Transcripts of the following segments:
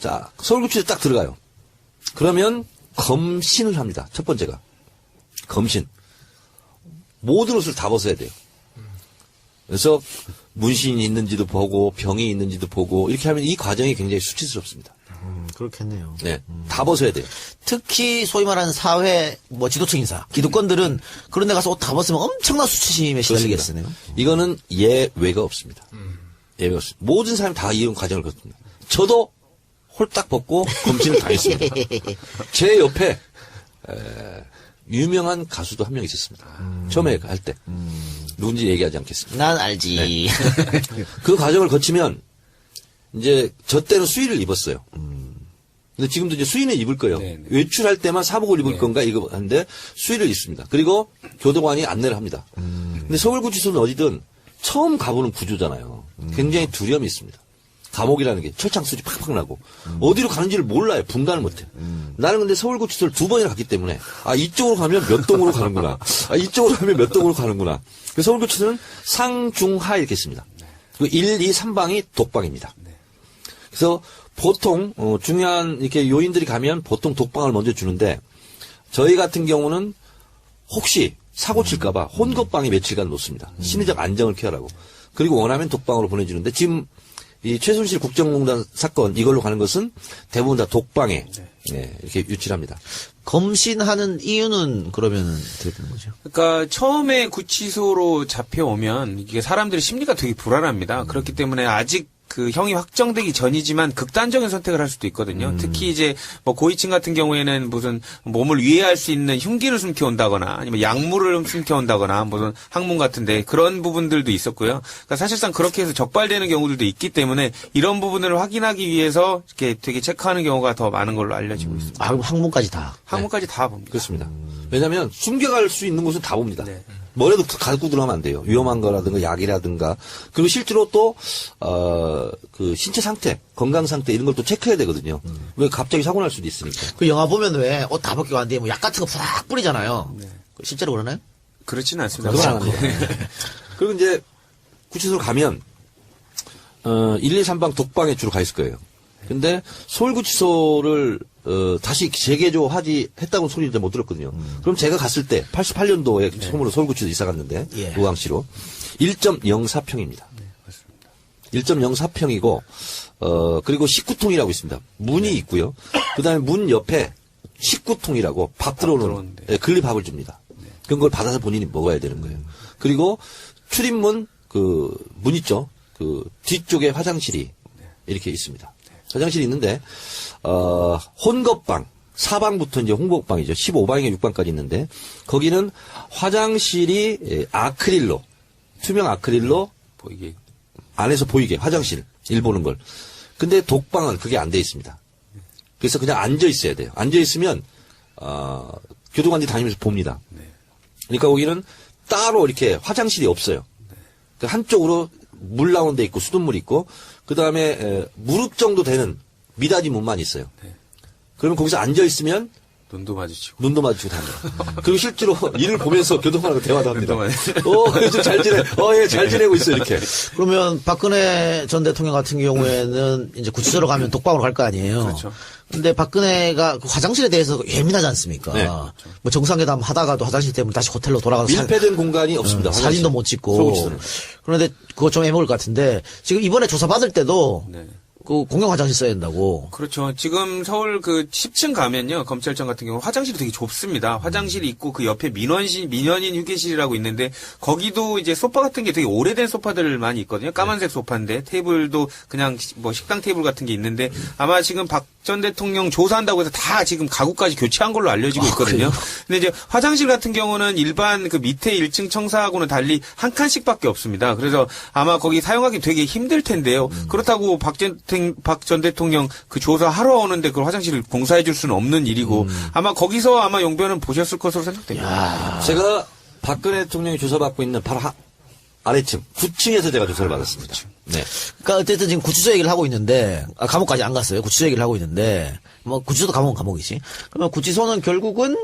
자, 서울구치소에 딱 들어가요. 그러면 검신을 합니다. 첫 번째가. 검신. 모든 옷을 다 벗어야 돼요. 그래서 문신이 있는지도 보고 병이 있는지도 보고 이렇게 하면 이 과정이 굉장히 수치스럽습니다. 음, 그렇겠네요. 네. 다 벗어야 돼요. 특히 소위 말하는 사회 뭐 지도층 인사, 기득권들은 그런 데 가서 옷 다 벗으면 엄청난 수치심에 시달리겠으네요. 이거는 예외가 없습니다. 예외가 없습니다. 모든 사람이 다 이런 과정을 거칩니다. 저도 홀딱 벗고 검진을 당했습니다. 제 옆에 에, 유명한 가수도 한 명 있었습니다. 처음에 할 때. 누군지 얘기하지 않겠습니다. 난 알지. 그 과정을 거치면 이제 저 때는 수의를 입었어요. 근데 지금도 이제 수의는 입을 거예요. 네, 네. 외출할 때만 사복을 입을 건가 이거 하는데 수의를 입습니다. 그리고 교도관이 안내를 합니다. 근데 서울구치소는 어디든 처음 가보는 구조잖아요. 굉장히 두려움이 있습니다. 감옥이라는 게 철창 수지 팍팍 나고 어디로 가는지를 몰라요. 분간을 못해. 나는 근데 서울구치소를 두 번이나 갔기 때문에 아 이쪽으로 가면 몇 동으로 가는구나. 아 이쪽으로 가면 몇 동으로 가는구나. 그래서 서울구치소는 상중하 이렇게 있습니다. 그 1, 2, 3방이 독방입니다. 그래서 보통 어, 중요한 이렇게 요인들이 가면 보통 독방을 먼저 주는데 저희 같은 경우는 혹시 사고 칠까봐 혼것방에 며칠간 놓습니다. 심리적 안정을 케어하라고. 그리고 원하면 독방으로 보내주는데 지금 이 최순실 국정농단 사건 이걸로 가는 것은 대부분 다 독방에 네, 이렇게 유치합니다. 검신하는 이유는 그러면 어떻게 되는 거죠? 그러니까 처음에 구치소로 잡혀오면 이게 사람들의 심리가 되게 불안합니다. 그렇기 때문에 아직 그 형이 확정되기 전이지만 극단적인 선택을 할 수도 있거든요. 특히 이제 뭐 고위층 같은 경우에는 무슨 몸을 위해할 수 있는 흉기를 숨겨 온다거나 아니면 약물을 숨겨 온다거나 무슨 학문 같은데 그런 부분들도 있었고요. 그러니까 사실상 그렇게 해서 적발되는 경우들도 있기 때문에 이런 부분을 확인하기 위해서 이렇게 되게 체크하는 경우가 더 많은 걸로 알려지고 있습니다. 아, 그럼 학문까지 다. 학문까지 다 봅니다. 그렇습니다. 왜냐하면 숨겨갈 수 있는 곳은 다 봅니다. 네. 뭐라도 갖고 들어가면 안 돼요. 위험한 거라든가 약이라든가 그리고 실제로 또 어 그 신체 상태, 건강 상태 이런 걸 또 체크해야 되거든요. 왜 갑자기 사고 날 수도 있으니까. 그 영화 보면 왜 옷 다 벗기고 안 돼? 뭐약 같은 거 푸락 뿌리잖아요. 실제로 그러나요? 그렇지는 않습니다. 그건 안 합니다. 그리고 이제 구치소로 가면 어 1, 2, 3방 독방에 주로 가 있을 거예요. 근데 서울구치소를 어, 다시 재개조하지 했다고 소리 이제 못 들었거든요. 그럼 제가 갔을 때 88년도에 처음으로 서울구치소 이사 갔는데 예. 우왕시로 1.04평입니다. 1.04평이고 어 그리고 19통이라고 있습니다. 문이 있고요. 그다음에 문 옆에 19통이라고 밥 들어오는. 예, 글리밥을 줍니다. 그런 걸 받아서 본인이 먹어야 되는 거예요. 그리고 출입문 그 문 있죠. 그 뒤쪽에 화장실이 이렇게 있습니다. 화장실이 있는데 어 혼겁방 사방부터 이제 홍복방이죠. 15방에 6방까지 있는데 거기는 화장실이 예, 아크릴로 투명 아크릴로 뭐 이게 안에서 보이게 화장실 일 보는 걸. 근데 독방은 그게 안 돼 있습니다. 그래서 그냥 앉아 있어야 돼요. 앉아 있으면 어, 교도관들이 다니면서 봅니다. 그러니까 거기는 따로 이렇게 화장실이 없어요. 그 한쪽으로 물 나오는 데 있고 수돗물 있고 그 다음에 무릎 정도 되는 미닫이 문만 있어요. 그러면 거기서 앉아 있으면 눈도 마주치고. 눈도 마주치고 다닙니다. 그리고 실제로 일을 보면서 교도관하고 대화도 합니다. 어, 요즘 잘 지내. 어, 예, 잘 지내고 있어 이렇게. 그러면 박근혜 전 대통령 같은 경우에는 이제 구치소로 가면 독방으로 갈 거 아니에요. 그렇죠. 근데 박근혜가 그 화장실에 대해서 예민하지 않습니까? 네. 뭐 정상회담 하다가도 화장실 때문에 다시 호텔로 돌아가서 사- 밀폐된 공간이 없습니다. 어. 사진도 못 찍고. 그런데 그거 좀 애먹을 것 같은데 지금 이번에 조사 받을 때도 네. 그 공용 화장실 써야 된다고. 그렇죠. 지금 서울 그 10층 가면요. 검찰청 같은 경우 화장실이 되게 좁습니다. 화장실이 있고 그 옆에 민원실, 민원인 휴게실이라고 있는데 거기도 이제 소파 같은 게 되게 오래된 소파들 많이 있거든요. 까만색 소파인데 테이블도 그냥 시- 뭐 식당 테이블 같은 게 있는데 아마 지금 박 전 대통령 조사한다고 해서 다 지금 가구까지 교체한 걸로 알려지고 있거든요. 근데 이제 화장실 같은 경우는 일반 그 밑에 1층 청사하고는 달리 한 칸씩밖에 없습니다. 그래서 아마 거기 사용하기 되게 힘들 텐데요. 그렇다고 박전 대통령 그 조사하러 오는데 그 화장실을 공사해 줄 수는 없는 일이고 아마 거기서 아마 용변은 보셨을 것으로 생각됩니다. 제가 박근혜 대통령이 조사받고 있는 바로 하- 아래층, 9층에서 제가 조사를 받았습니다. 네. 그러니까 어쨌든 지금 구치소 얘기를 하고 있는데 아, 감옥까지 안 갔어요. 구치소 얘기를 하고 있는데 뭐 구치소도 감옥은 감옥이지. 그러면 구치소는 결국은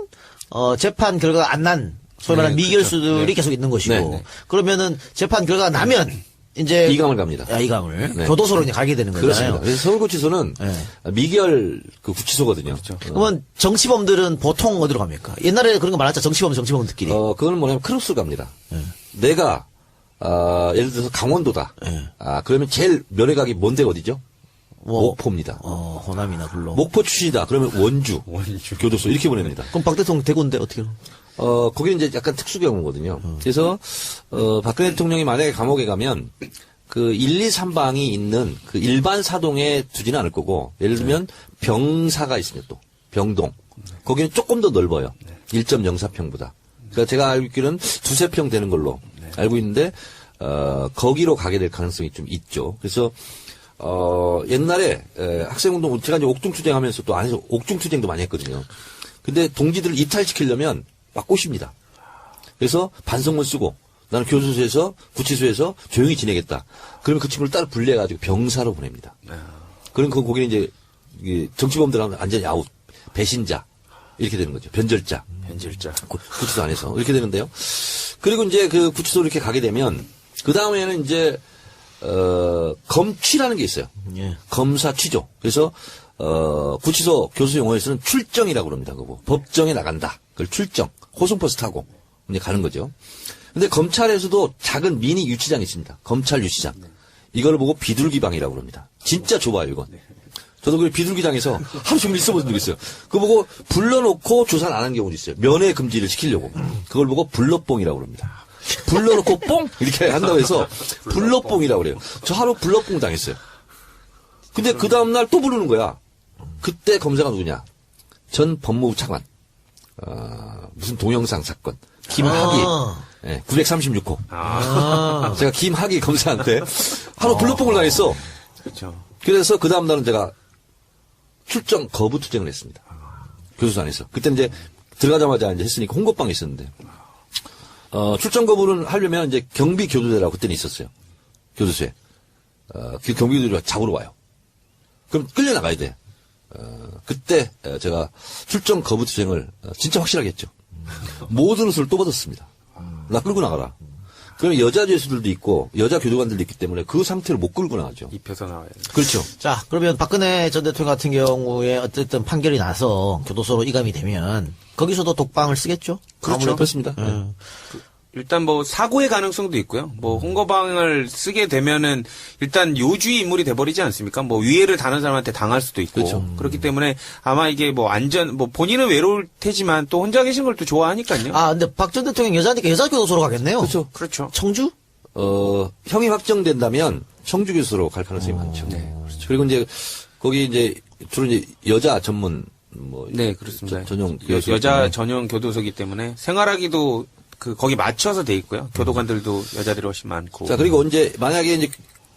어, 재판 결과가 안 난 소위 말하는 네, 미결수들이 계속 있는 것이고 네, 네. 그러면은 재판 결과가 나면 이제 이감을 갑니다. 아, 이감을 네. 교도소로 이제 가게 되는 그렇습니다. 거잖아요. 그래서 서울구치소는 네. 미결 그 구치소거든요. 어, 그러면 정치범들은 보통 어디로 갑니까? 옛날에 그런 거 많았죠. 정치범, 정치범들끼리. 어, 그거는 뭐냐면 크로스 갑니다. 네. 내가, 아, 예를 들어서 강원도다. 네. 아, 그러면 제일 면회각이 뭔데 어디죠? 뭐, 목포입니다. 어, 호남이나 불로. 목포 출신이다. 그러면 원주, 교도소 이렇게 보냅니다. 그럼 박 대통령 대구인데 어떻게? 어, 거기는 이제 약간 특수 경우거든요. 그래서, 어, 박근혜 대통령이 만약에 감옥에 가면, 그 1, 2, 3방이 있는 그 일반 사동에 두지는 않을 거고, 예를 들면 병사가 있습니다 또. 병동. 거기는 조금 더 넓어요. 1.04평보다. 그러니까 제가 알고 있기로는 두세 평 되는 걸로 알고 있는데, 어, 거기로 가게 될 가능성이 좀 있죠. 그래서, 어, 옛날에, 에, 학생운동, 제가 이제 옥중투쟁 하면서 또 안에서 옥중투쟁도 많이 했거든요. 근데 동지들을 이탈시키려면 막 꼬십니다. 그래서 반성문 쓰고 나는 교도소에서 구치소에서 조용히 지내겠다. 그러면 그 친구를 따로 분리해가지고 병사로 보냅니다. 그럼 그 거기는 이제 정치범들하고 완전히 아웃, 배신자 이렇게 되는 거죠. 변절자. 현질자. 구- 구치소 안에서 이렇게 되는데요. 그리고 이제 그 구치소 이렇게 가게 되면 그 다음에는 이제 어 검취라는 게 있어요. 예. 검사 취조. 그래서 어 구치소 교수 용어에서는 출정이라고 그럽니다. 그거 법정에 나간다. 그걸 출정. 호송버스 타고 이제 가는 거죠. 근데 검찰에서도 작은 미니 유치장이 있습니다. 검찰 유치장. 이걸 보고 비둘기방이라고 그럽니다. 진짜 좁아요, 이건. 저도 그 비둘기장에서 하루 종일 있어본 적이 있어요. 그거 보고 불러놓고 조사를 안 한 경우도 있어요. 면회 금지를 시키려고. 그걸 보고 불러뽕이라고 그럽니다. 불러놓고 뽕! 이렇게 한다고 해서 불러뽕이라고 그래요. 저 하루 불러뽕 당했어요. 근데 그 다음날 또 부르는 거야. 그때 검사가 누구냐? 전 법무부 차관. 어, 무슨 동영상 사건. 김학의. 아. 예, 936호. 아. 제가 김학의 검사한테 하루 불러뽕을 당했어. 그렇죠. 그래서 그 다음 날은 제가 출정 거부 투쟁을 했습니다. 교수소 안에서. 그때 이제 들어가자마자 이제 했으니까 홍보방에 있었는데, 어, 출정 거부를 하려면 이제 경비 교도대라고 그때는 있었어요. 교도소에. 어, 그 경비 교도대가 잡으러 와요. 그럼 끌려나가야 돼. 어, 그때 어, 제가 출정 거부 투쟁을 어, 진짜 확실하게 했죠. 모든 옷을 또 벗었습니다. 나 끌고 나가라. 그럼 여자 죄수들도 있고 여자 교도관들도 있기 때문에 그 상태로 못 끌고 나가죠. 입혀서 나와야 돼. 그렇죠. 자, 그러면 박근혜 전 대통령 같은 경우에 어쨌든 판결이 나서 교도소로 이감이 되면 거기서도 독방을 쓰겠죠? 그렇죠. 아무래도. 그렇습니다. 예. 일단 뭐 사고의 가능성도 있고요. 뭐 홍거방을 쓰게 되면은 일단 요주의 인물이 돼버리지 않습니까? 뭐 위해를 다른 사람한테 당할 수도 있고 그렇죠. 그렇기 때문에 아마 이게 뭐 안전 뭐 본인은 외로울 테지만 또 혼자 계신 걸 또 좋아하니까요. 아, 근데 박 전 대통령 여자니까 여자 교도소로 가겠네요. 그렇죠. 그렇죠. 청주? 어, 형이 확정된다면 청주 교수로 갈 가능성이 많죠. 그렇죠. 그리고 이제 거기 이제 주로 이제 여자 전문 뭐 네, 그렇습니다. 저- 전용 여, 여자 때문에. 전용 교도소기 때문에 생활하기도 그 거기 맞춰서 돼 있고요. 교도관들도 여자들이 훨씬 많고. 자, 그리고 이제 만약에 이제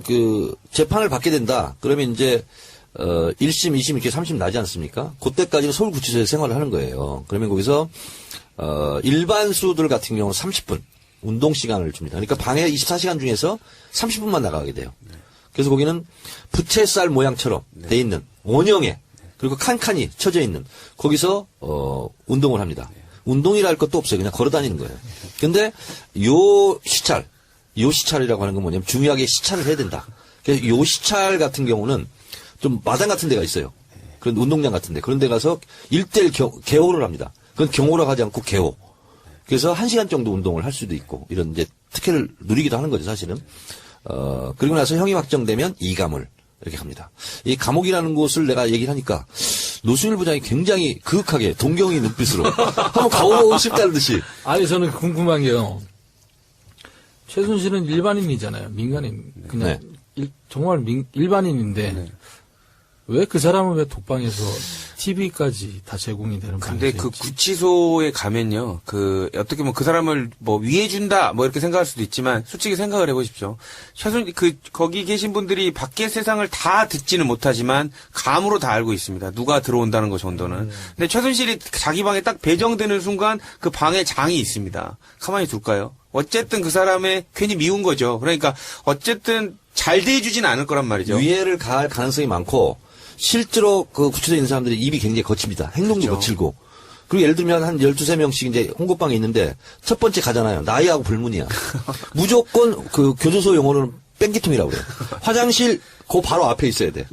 그 재판을 받게 된다. 그러면 이제 어 1심, 2심 이렇게 3심 나지 않습니까? 그때까지는 서울구치소에서 생활을 하는 거예요. 그러면 거기서 어 일반 수들 같은 경우는 30분 운동 시간을 줍니다. 그러니까 방에 24시간 중에서 30분만 나가게 돼요. 그래서 거기는 부채살 모양처럼 돼 있는 원형에 그리고 칸칸이 쳐져 있는 거기서 어 운동을 합니다. 운동이라 할 것도 없어요. 그냥 걸어 다니는 거예요. 근데 요 시찰, 요 시찰이라고 하는 건 뭐냐면 중요하게 시찰을 해야 된다. 그래서 요 시찰 같은 경우는 좀 마당 같은 데가 있어요. 그런 운동장 같은 데. 그런 데 가서 일대일 겨- 개호를 합니다. 그건 경호라고 하지 않고 개호. 그래서 한 시간 정도 운동을 할 수도 있고 이런 이제 특혜를 누리기도 하는 거죠, 사실은. 어, 그리고 나서 형이 확정되면 이감을 이렇게 갑니다. 이 감옥이라는 곳을 내가 얘기를 하니까 노수일 부장이 굉장히 그윽하게 동경의 눈빛으로 한번 가보고 싶다는 듯이 아니 저는 궁금한 게요. 최순실은 일반인이잖아요. 민간인 그냥 네. 일- 정말 민- 일반인인데 왜 그 사람은 왜 독방에서 TV까지 다 제공이 되는 근데? 그 구치소에 가면요, 그 어떻게 보면 그 사람을 뭐 위해 준다 뭐 이렇게 생각할 수도 있지만 솔직히 생각을 해 보십시오. 최순 그 거기 계신 분들이 밖의 세상을 다 듣지는 못하지만 감으로 다 알고 있습니다. 누가 들어온다는 거 정도는. 근데 최순실이 자기 방에 딱 배정되는 순간 그 방에 장이 있습니다. 가만히 둘까요? 어쨌든 그 사람의 괜히 미운 거죠. 그러니까 어쨌든 잘 대해주진 않을 거란 말이죠. 위해를 가할 가능성이 많고 실제로 그 구치소에 있는 사람들이 입이 굉장히 거칩니다. 행동도 그렇죠. 거칠고. 그리고 예를 들면 한 12, 명씩 이제 홍보방에 있는데 첫 번째 가잖아요. 나이하고 불문이야. 무조건 그 교도소 용어로는 뺑기통이라고 그래요. 화장실 그 바로 앞에 있어야 돼.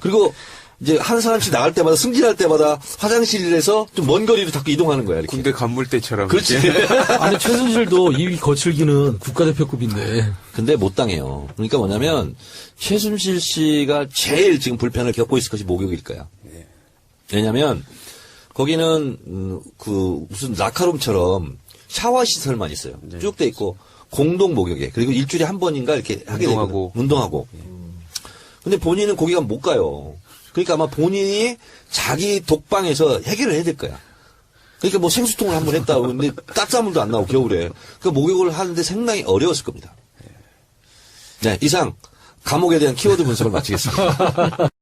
그리고 이제 한 사람씩 나갈 때마다 승진할 때마다 화장실에서 좀 먼 거리로 자꾸 이동하는 거야. 이렇게. 군대 간물대처럼. 그렇지. 아니 최순실도 이 거칠기는 국가대표급인데 근데 못 당해요. 그러니까 뭐냐면 최순실 씨가 제일 지금 불편을 겪고 있을 것이 목욕일 거야. 왜냐면 거기는 음, 그 무슨 라카룸처럼 샤워 시설만 있어요. 쭉돼 있고 공동 목욕에 그리고 일주일에 한 번인가 이렇게 하게 운동하고. 되거든. 운동하고. 근데 본인은 거기 가면 못 가요. 그러니까 아마 본인이 자기 독방에서 해결을 해야 될 거야. 그러니까 뭐 생수통을 한 번 했다. 근데 딱사물도 안 나오고 겨울에. 그 목욕을 하는데 상당히 어려웠을 겁니다. 네, 이상 감옥에 대한 키워드 분석을 마치겠습니다.